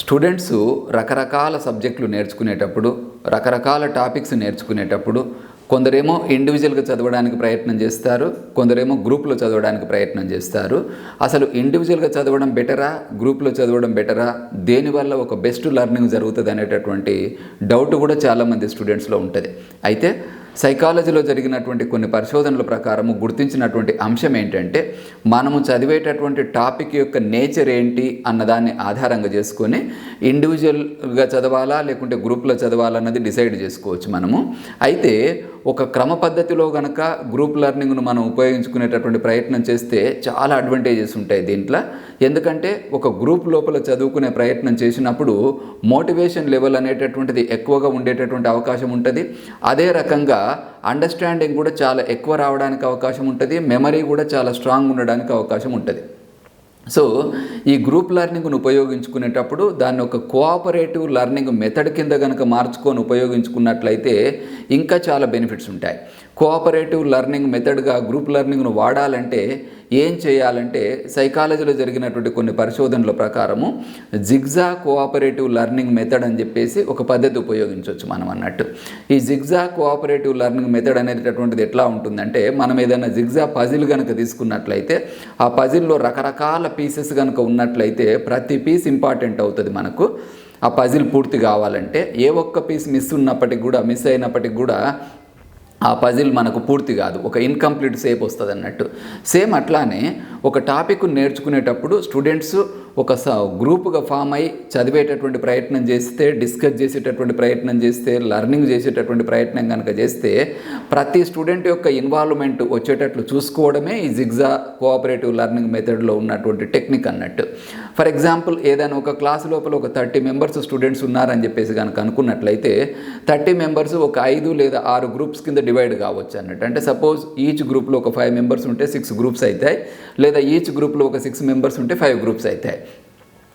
Students రకరకాల సబ్జెక్టులు నేర్చుకునేటప్పుడు రకరకాల టాపిక్స్ నేర్చుకునేటప్పుడు కొందరేమో ఇండివిజువల్గా చదవడానికి ప్రయత్నం చేస్తారు కొందరేమో గ్రూప్లో చదవడానికి ప్రయత్నం చేస్తారు. అసలు ఇండివిజువల్గా చదవడం బెటరా గ్రూప్లో చదవడం బెటరా దేనివల్ల ఒక బెస్ట్ లెర్నింగ్ జరుగుతుంది అనేటటువంటి డౌట్ కూడా చాలామంది స్టూడెంట్స్లో ఉంటుంది. అయితే సైకాలజీలో జరిగినటువంటి కొన్ని పరిశోధనల ప్రకారము గుర్తించినటువంటి అంశం ఏంటంటే మనము చదివేటటువంటి టాపిక్ యొక్క నేచర్ ఏంటి అన్నదాన్ని ఆధారంగా చేసుకొని ఇండివిజువల్గా చదవాలా లేకుంటే గ్రూప్లో చదవాలా అన్నది డిసైడ్ చేసుకోవచ్చు మనము. అయితే ఒక క్రమ పద్ధతిలో గనక గ్రూప్ లెర్నింగ్ను మనం ఉపయోగించుకునేటటువంటి ప్రయత్నం చేస్తే చాలా అడ్వాంటేజెస్ ఉంటాయి దీంట్లో. ఎందుకంటే ఒక గ్రూప్ లోపల చదువుకునే ప్రయత్నం చేసినప్పుడు మోటివేషన్ లెవెల్ అనేటటువంటిది ఎక్కువగా ఉండేటటువంటి అవకాశం ఉంటుంది. అదే రకంగా అండర్స్టాండింగ్ కూడా చాలా ఎక్కువ రావడానికి అవకాశం ఉంటుంది మెమరీ కూడా చాలా స్ట్రాంగ్ ఉండడానికి అవకాశం ఉంటుంది. సో ఈ గ్రూప్ లెర్నింగ్ను ఉపయోగించుకునేటప్పుడు దాన్ని ఒక కోఆపరేటివ్ లెర్నింగ్ మెథడ్ కింద కనుక మార్చుకొని ఉపయోగించుకున్నట్లయితే ఇంకా చాలా బెనిఫిట్స్ ఉంటాయి. కోఆపరేటివ్ లెర్నింగ్ మెథడ్గా గ్రూప్ లెర్నింగ్ను వాడాలంటే ఏం చేయాలంటే సైకాలజీలో జరిగినటువంటి కొన్ని పరిశోధనల ప్రకారము జిగ్జా కోఆపరేటివ్ లెర్నింగ్ మెథడ్ అని చెప్పేసి ఒక పద్ధతి ఉపయోగించవచ్చు మనం అన్నట్టు. ఈ జిగ్జా కోఆపరేటివ్ లెర్నింగ్ మెథడ్ అనేటటువంటిది ఎట్లా ఉంటుందంటే మనం ఏదైనా జిగ్జా పజిల్ కనుక తీసుకున్నట్లయితే ఆ పజిల్లో రకరకాల పీసెస్ కనుక ఉన్నట్లయితే ప్రతి పీస్ ఇంపార్టెంట్ అవుతుంది మనకు. ఆ పజిల్ పూర్తి కావాలంటే ఏ ఒక్క పీస్ మిస్ ఉన్నప్పటికి కూడా మిస్ అయినప్పటికి కూడా ఆ పజిల్ మనకు పూర్తి కాదు. ఒక ఇన్కంప్లీట్ సేప్ వస్తుంది అన్నట్టు సేమ్ అట్లానే ఒక టాపిక్ నేర్చుకునేటప్పుడు స్టూడెంట్స్ ఒక స గ్రూప్గా ఫామ్ అయ్యి చదివేటటువంటి ప్రయత్నం చేస్తే డిస్కస్ చేసేటటువంటి ప్రయత్నం చేస్తే లర్నింగ్ చేసేటటువంటి ప్రయత్నం కనుక చేస్తే ప్రతి స్టూడెంట్ యొక్క ఇన్వాల్వ్మెంట్ వచ్చేటట్లు చూసుకోవడమే ఈ జిగ్జా కోఆపరేటివ్ లెర్నింగ్ మెథడ్లో ఉన్నటువంటి టెక్నిక్ అన్నట్టు. ఫర్ ఎగ్జాంపుల్ ఏదైనా ఒక క్లాస్ లోపల ఒక థర్టీ మెంబర్స్ స్టూడెంట్స్ ఉన్నారని చెప్పేసి కనుక అనుకున్నట్లయితే థర్టీ మెంబర్స్ ఒక ఐదు లేదా ఆరు గ్రూప్స్ కింద డివైడ్ కావచ్చు అన్నట్టు. అంటే సపోజ్ ఈచ్ గ్రూప్లో ఒక ఫైవ్ మెంబర్స్ ఉంటే సిక్స్ గ్రూప్స్ అవుతాయి లేదా ఈచ్ గ్రూప్లో ఒక సిక్స్ మెంబర్స్ ఉంటే ఫైవ్ గ్రూప్స్ అవుతాయి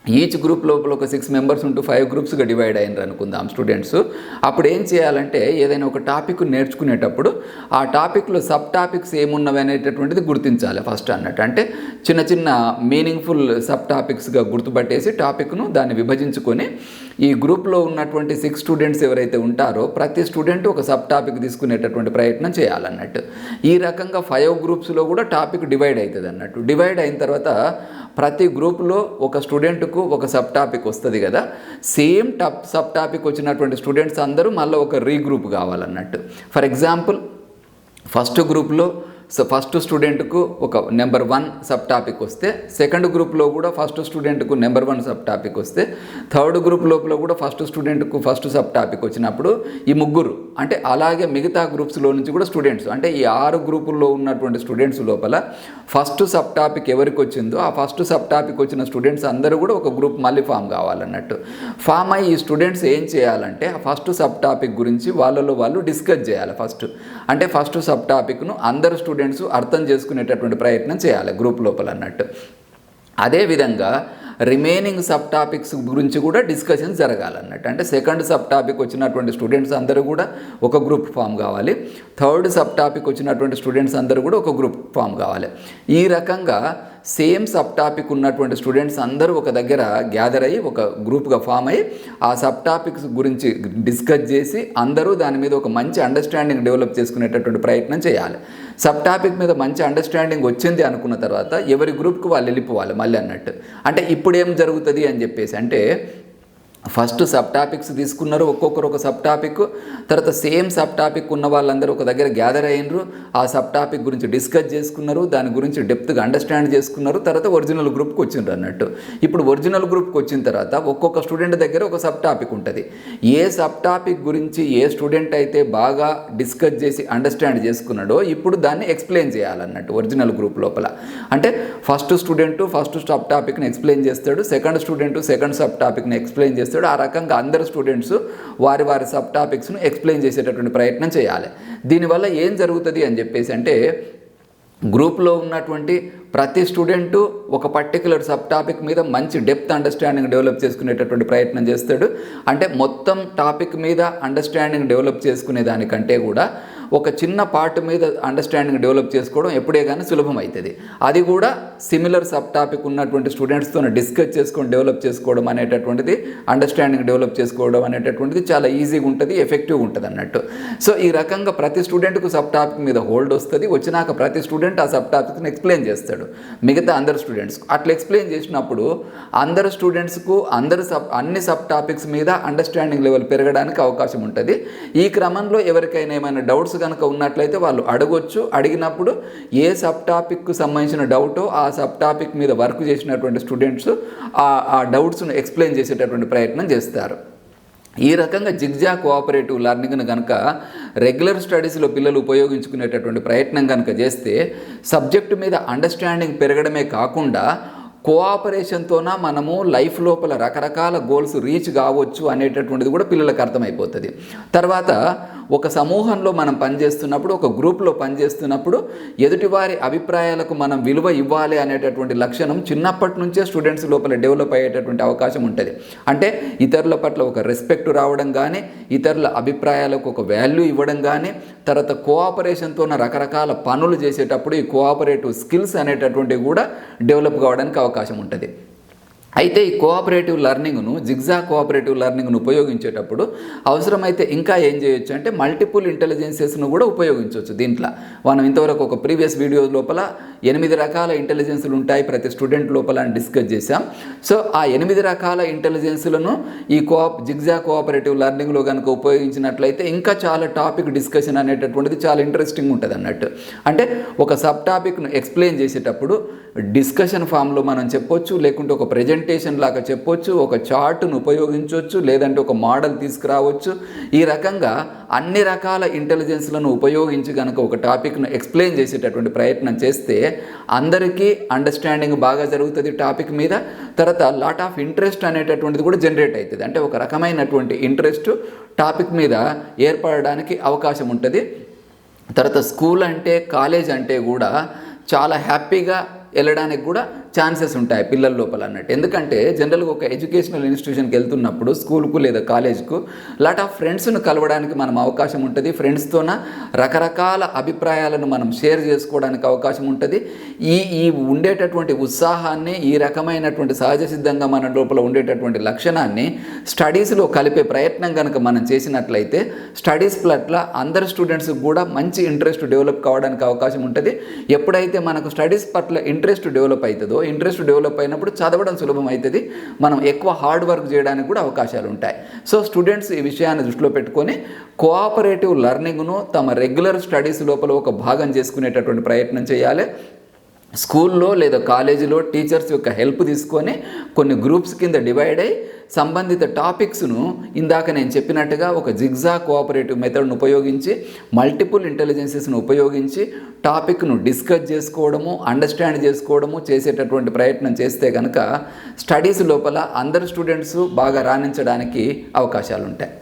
ఈచ్ గ్రూప్ లోపల ఒక సిక్స్ మెంబర్స్ ఉంటూ ఫైవ్ గ్రూప్స్గా డివైడ్ అయినారు అనుకుందాం స్టూడెంట్స్ అప్పుడు ఏం చేయాలంటే ఏదైనా ఒక టాపిక్ నేర్చుకునేటప్పుడు ఆ టాపిక్లో సబ్ టాపిక్స్ ఏమున్నవి అనేటటువంటిది గుర్తించాలి ఫస్ట్ అన్నట్టు. అంటే చిన్న చిన్న మీనింగ్ఫుల్ సబ్ టాపిక్స్గా గుర్తుపట్టేసి టాపిక్ను దాన్ని విభజించుకొని ఈ గ్రూప్లో ఉన్నటువంటి సిక్స్ స్టూడెంట్స్ ఎవరైతే ఉంటారో ప్రతి స్టూడెంట్ ఒక సబ్ టాపిక్ తీసుకునేటటువంటి ప్రయత్నం చేయాలన్నట్టు. ఈ రకంగా ఫైవ్ గ్రూప్స్లో కూడా టాపిక్ డివైడ్ అవుతుంది అన్నట్టు డివైడ్ అయిన తర్వాత ప్రతి గ్రూప్లో ఒక స్టూడెంట్కు ఒక సబ్ టాపిక్ వస్తుంది కదా. సేమ్ టప్ సబ్ టాపిక్ వచ్చినటువంటి స్టూడెంట్స్ అందరూ మళ్ళీ ఒక రీగ్రూప్ కావాలన్నట్టు. ఫర్ ఎగ్జాంపుల్ ఫస్ట్ గ్రూప్లో సో ఫస్ట్ స్టూడెంట్కు ఒక నెంబర్ వన్ సబ్ టాపిక్ వస్తే సెకండ్ గ్రూప్లో కూడా ఫస్ట్ స్టూడెంట్కు నెంబర్ వన్ సబ్ టాపిక్ వస్తే థర్డ్ గ్రూప్ లోపల కూడా ఫస్ట్ స్టూడెంట్కు ఫస్ట్ సబ్ టాపిక్ వచ్చినప్పుడు ఈ ముగ్గురు అంటే అలాగే మిగతా గ్రూప్స్లో నుంచి కూడా స్టూడెంట్స్ అంటే ఈ ఆరు గ్రూపుల్లో ఉన్నటువంటి స్టూడెంట్స్ లోపల ఫస్ట్ సబ్ టాపిక్ ఎవరికి వచ్చిందో ఆ ఫస్ట్ సబ్ టాపిక్ వచ్చిన స్టూడెంట్స్ అందరూ కూడా ఒక గ్రూప్ మళ్ళీ ఫామ్ కావాలన్నట్టు. ఫామ్ అయ్యి ఈ స్టూడెంట్స్ ఏం చేయాలంటే ఆ ఫస్ట్ సబ్ టాపిక్ గురించి వాళ్ళలో వాళ్ళు డిస్కస్ చేయాలి ఫస్ట్ అంటే ఫస్ట్ సబ్ టాపిక్ను అందరు స్టూడెంట్స్ స్టూడెంట్స్ అర్థం చేసుకునేటటువంటి ప్రయత్నం చేయాలి గ్రూప్ లోపల అన్నట్టు. అదేవిధంగా రిమైనింగ్ సబ్ టాపిక్స్ గురించి కూడా డిస్కషన్ జరగాలన్నట్టు అంటే సెకండ్ సబ్ టాపిక్ వచ్చినటువంటి స్టూడెంట్స్ అందరూ కూడా ఒక గ్రూప్ ఫామ్ కావాలి. థర్డ్ సబ్ టాపిక్ వచ్చినటువంటి స్టూడెంట్స్ అందరూ కూడా ఒక గ్రూప్ ఫామ్ కావాలి. ఈ రకంగా సేమ్ సబ్ టాపిక్ ఉన్నటువంటి స్టూడెంట్స్ అందరూ ఒక దగ్గర గ్యాదర్ అయ్యి ఒక గ్రూప్గా ఫామ్ అయ్యి ఆ సబ్ టాపిక్స్ గురించి డిస్కస్ చేసి అందరూ దాని మీద ఒక మంచి అండర్స్టాండింగ్ డెవలప్ చేసుకునేటటువంటి ప్రయత్నం చేయాలి. సబ్ టాపిక్ మీద మంచి అండర్స్టాండింగ్ వచ్చింది అనుకున్న తర్వాత ఎవరి గ్రూప్కి వాళ్ళు వెళ్ళిపోవాలి మళ్ళీ అన్నట్టు. అంటే ఇప్పుడు ఏం జరుగుతుంది అని చెప్పేసి అంటే ఫస్ట్ సబ్ టాపిక్స్ తీసుకున్నారు ఒక్కొక్కరు ఒక సబ్ టాపిక్ తర్వాత సేమ్ సబ్ టాపిక్ ఉన్న వాళ్ళందరూ ఒక దగ్గర గ్యాదర్ అయినరు ఆ సబ్ టాపిక్ గురించి డిస్కస్ చేసుకున్నారు దాని గురించి డెప్త్గా అండర్స్టాండ్ చేసుకున్నారు తర్వాత ఒరిజినల్ గ్రూప్కి వచ్చిండ్రు అన్నట్టు. ఇప్పుడు ఒరిజినల్ గ్రూప్కి వచ్చిన తర్వాత ఒక్కొక్క స్టూడెంట్ దగ్గర ఒక సబ్ టాపిక్ ఉంటుంది. ఏ సబ్ టాపిక్ గురించి ఏ స్టూడెంట్ అయితే బాగా డిస్కస్ చేసి అండర్స్టాండ్ చేసుకున్నాడో ఇప్పుడు దాన్ని ఎక్స్ప్లెయిన్ చేయాలన్నట్టు ఒరిజినల్ గ్రూప్ లోపల. అంటే ఫస్ట్ స్టూడెంట్ ఫస్ట్ సబ్ టాపిక్ని ఎక్స్ప్లెయిన్ చేస్తాడు సెకండ్ స్టూడెంట్ సెకండ్ సబ్ టాపిక్ని ఎక్స్ప్లెయిన్ చేస్తాడు ఆ రకంగా అందరు స్టూడెంట్స్ వారి వారి సబ్ టాపిక్స్ను ఎక్స్ప్లెయిన్ చేసేటటువంటి ప్రయత్నం చేయాలి. దీనివల్ల ఏం జరుగుతుంది అని చెప్పేసి అంటే గ్రూప్లో ఉన్నటువంటి ప్రతి స్టూడెంటు ఒక పర్టికులర్ సబ్ టాపిక్ మీద మంచి డెప్త్ అండర్స్టాండింగ్ డెవలప్ చేసుకునేటటువంటి ప్రయత్నం చేస్తాడు. అంటే మొత్తం టాపిక్ మీద అండర్స్టాండింగ్ డెవలప్ చేసుకునే దానికంటే కూడా ఒక చిన్న పార్ట్ మీద అండర్స్టాండింగ్ డెవలప్ చేసుకోవడం ఎప్పుడే కానీ సులభం అవుతుంది అది కూడా సిమిలర్ సబ్ టాపిక్ ఉన్నటువంటి స్టూడెంట్స్తో డిస్కస్ చేసుకొని డెవలప్ చేసుకోవడం అనేటటువంటిది అండర్స్టాండింగ్ డెవలప్ చేసుకోవడం అనేటటువంటిది చాలా ఈజీగా ఉంటుంది ఎఫెక్టివ్గా ఉంటుంది అన్నట్టు. సో ఈ రకంగా ప్రతి స్టూడెంట్కు సబ్ టాపిక్ మీద హోల్డ్ వస్తుంది. వచ్చినాక ప్రతి స్టూడెంట్ ఆ సబ్ టాపిక్ని ఎక్స్ప్లెయిన్ చేస్తాడు. మిగతా అందరు స్టూడెంట్స్ అట్లా ఎక్స్ప్లెయిన్ చేసినప్పుడు అందరు స్టూడెంట్స్కు అందరు సబ్ అన్ని సబ్ టాపిక్స్ మీద అండర్స్టాండింగ్ లెవెల్ పెరగడానికి అవకాశం ఉంటుంది. ఈ క్రమంలో ఎవరికైనా ఏమైనా డౌట్స్ కనుక ఉన్నట్లయితే వాళ్ళు అడగొచ్చు. అడిగినప్పుడు ఏ సబ్ టాపిక్కు సంబంధించిన డౌటో ఆ సబ్ టాపిక్ మీద వర్క్ చేసినటువంటి స్టూడెంట్స్ ఆ ఆ డౌట్స్ను ఎక్స్ప్లెయిన్ చేసేటటువంటి ప్రయత్నం చేస్తారు. ఈ రకంగా జిగ్జా కోఆపరేటివ్ లెర్నింగ్ను కనుక రెగ్యులర్ స్టడీస్లో పిల్లలు ఉపయోగించుకునేటటువంటి ప్రయత్నం కనుక చేస్తే సబ్జెక్టు మీద అండర్స్టాండింగ్ పెరగడమే కాకుండా కోఆపరేషన్తోన మనము లైఫ్ లోపల రకరకాల గోల్స్ రీచ్ కావచ్చు అనేటటువంటిది కూడా పిల్లలకు అర్థమైపోతుంది. తర్వాత ఒక సమూహంలో మనం పనిచేస్తున్నప్పుడు ఒక గ్రూప్లో పనిచేస్తున్నప్పుడు ఎదుటివారి అభిప్రాయాలకు మనం విలువ ఇవ్వాలి అనేటటువంటి లక్షణం చిన్నప్పటి నుంచే స్టూడెంట్స్ లోపల డెవలప్ అయ్యేటటువంటి అవకాశం ఉంటుంది. అంటే ఇతరుల పట్ల ఒక రెస్పెక్ట్ రావడం కానీ ఇతరుల అభిప్రాయాలకు ఒక వాల్యూ ఇవ్వడం కానీ తర్వాత కోఆపరేషన్తో రకరకాల పనులు చేసేటప్పుడు ఈ కోఆపరేటివ్ స్కిల్స్ అనేటటువంటివి కూడా డెవలప్ కావడానికి అవకాశం ఉంటుంది. అయితే ఈ కోఆపరేటివ్ లెర్నింగ్ను జిగ్జా కోఆపరేటివ్ లెర్నింగ్ను ఉపయోగించేటప్పుడు అవసరమైతే ఇంకా ఏం చేయొచ్చు అంటే మల్టిపుల్ ఇంటెలిజెన్సెస్ను కూడా ఉపయోగించవచ్చు దీంట్లో. మనం ఇంతవరకు ఒక ప్రీవియస్ వీడియో లోపల ఎనిమిది రకాల ఇంటెలిజెన్సులు ఉంటాయి ప్రతి స్టూడెంట్ లోపల అని డిస్కస్ చేశాం. సో ఆ ఎనిమిది రకాల ఇంటెలిజెన్సులను ఈ కోఆప్ జిగ్జా కోఆపరేటివ్ లెర్నింగ్లో కనుక ఉపయోగించినట్లయితే ఇంకా చాలా టాపిక్ డిస్కషన్ అనేటటువంటిది చాలా ఇంట్రెస్టింగ్ ఉంటుంది అన్నట్టు. అంటే ఒక సబ్ టాపిక్ను ఎక్స్ప్లెయిన్ చేసేటప్పుడు డిస్కషన్ ఫామ్లో మనం చెప్పొచ్చు లేకుంటే ఒక ప్రజెంటేషన్ లాగా చెప్పొచ్చు ఒక చార్ట్ను ఉపయోగించవచ్చు లేదంటే ఒక మోడల్ తీసుకురావచ్చు. ఈ రకంగా అన్ని రకాల ఇంటెలిజెన్స్లను ఉపయోగించి కనుక ఒక టాపిక్ను ఎక్స్ప్లెయిన్ చేసేటటువంటి ప్రయత్నం చేస్తే అందరికీ అండర్స్టాండింగ్ బాగా జరుగుతుంది టాపిక్ మీద. తర్వాత లాట్ ఆఫ్ ఇంట్రెస్ట్ అనేటటువంటిది కూడా జనరేట్ అవుతుంది అంటే ఒక రకమైనటువంటి ఇంట్రెస్ట్ టాపిక్ మీద ఏర్పడడానికి అవకాశం ఉంటుంది. తర్వాత స్కూల్ అంటే కాలేజ్ అంటే కూడా చాలా హ్యాపీగా వెళ్ళడానికి కూడా ఛాన్సెస్ ఉంటాయి పిల్లల లోపల అన్నట్టు. ఎందుకంటే జనరల్గా ఒక ఎడ్యుకేషనల్ ఇన్స్టిట్యూషన్కి వెళ్తున్నప్పుడు స్కూల్కు లేదా కాలేజ్కు లాట్ ఆఫ్ ఫ్రెండ్స్ను కలవడానికి మనం అవకాశం ఉంటుంది. ఫ్రెండ్స్తోన రకరకాల అభిప్రాయాలను మనం షేర్ చేసుకోవడానికి అవకాశం ఉంటుంది. ఈ ఈ ఉండేటటువంటి ఉత్సాహాన్ని ఈ రకమైనటువంటి సహజ సిద్ధంగా మన లోపల ఉండేటటువంటి లక్షణాన్ని స్టడీస్లో కలిపే ప్రయత్నం కనుక మనం చేసినట్లయితే స్టడీస్ ప్లట్ల అందరు స్టూడెంట్స్ కూడా మంచి ఇంట్రెస్ట్ డెవలప్ కావడానికి అవకాశం ఉంటుంది. ఎప్పుడైతే మనకు స్టడీస్ పట్ల ఇంట్రెస్ట్ డెవలప్ అవుతుందో ఇంట్రెస్ట్ డెవలప్ అయినప్పుడు చదవడం సులభం అవుతుంది మనం ఎక్కువ హార్డ్ వర్క్ చేయడానికి కూడా అవకాశాలు ఉంటాయి సో స్టూడెంట్స్ ఈ విషయాన్ని దృష్టిలో పెట్టుకొని కోఆపరేటివ్ లెర్నింగ్ను తమ రెగ్యులర్ స్టడీస్ లోపల ఒక భాగం చేసుకునేటటువంటి ప్రయత్నం చేయాలి. స్కూల్లో లేదా కాలేజీలో టీచర్స్ యొక్క హెల్ప్ తీసుకొని కొన్ని గ్రూప్స్ కింద డివైడ్ అయ్యి సంబంధిత టాపిక్స్ను ఇందాక నేను చెప్పినట్టుగా ఒక జిగ్జా కోఆపరేటివ్ మెథడ్ను ఉపయోగించి మల్టిపుల్ ఇంటెలిజెన్సెస్ను ఉపయోగించి టాపిక్ను డిస్కస్ చేసుకోవడము అండర్స్టాండ్ చేసుకోవడము చేసేటటువంటి ప్రయత్నం చేస్తే కనుక స్టడీస్ లోపల అందరు స్టూడెంట్స్ బాగా రాణించడానికి అవకాశాలు ఉంటాయి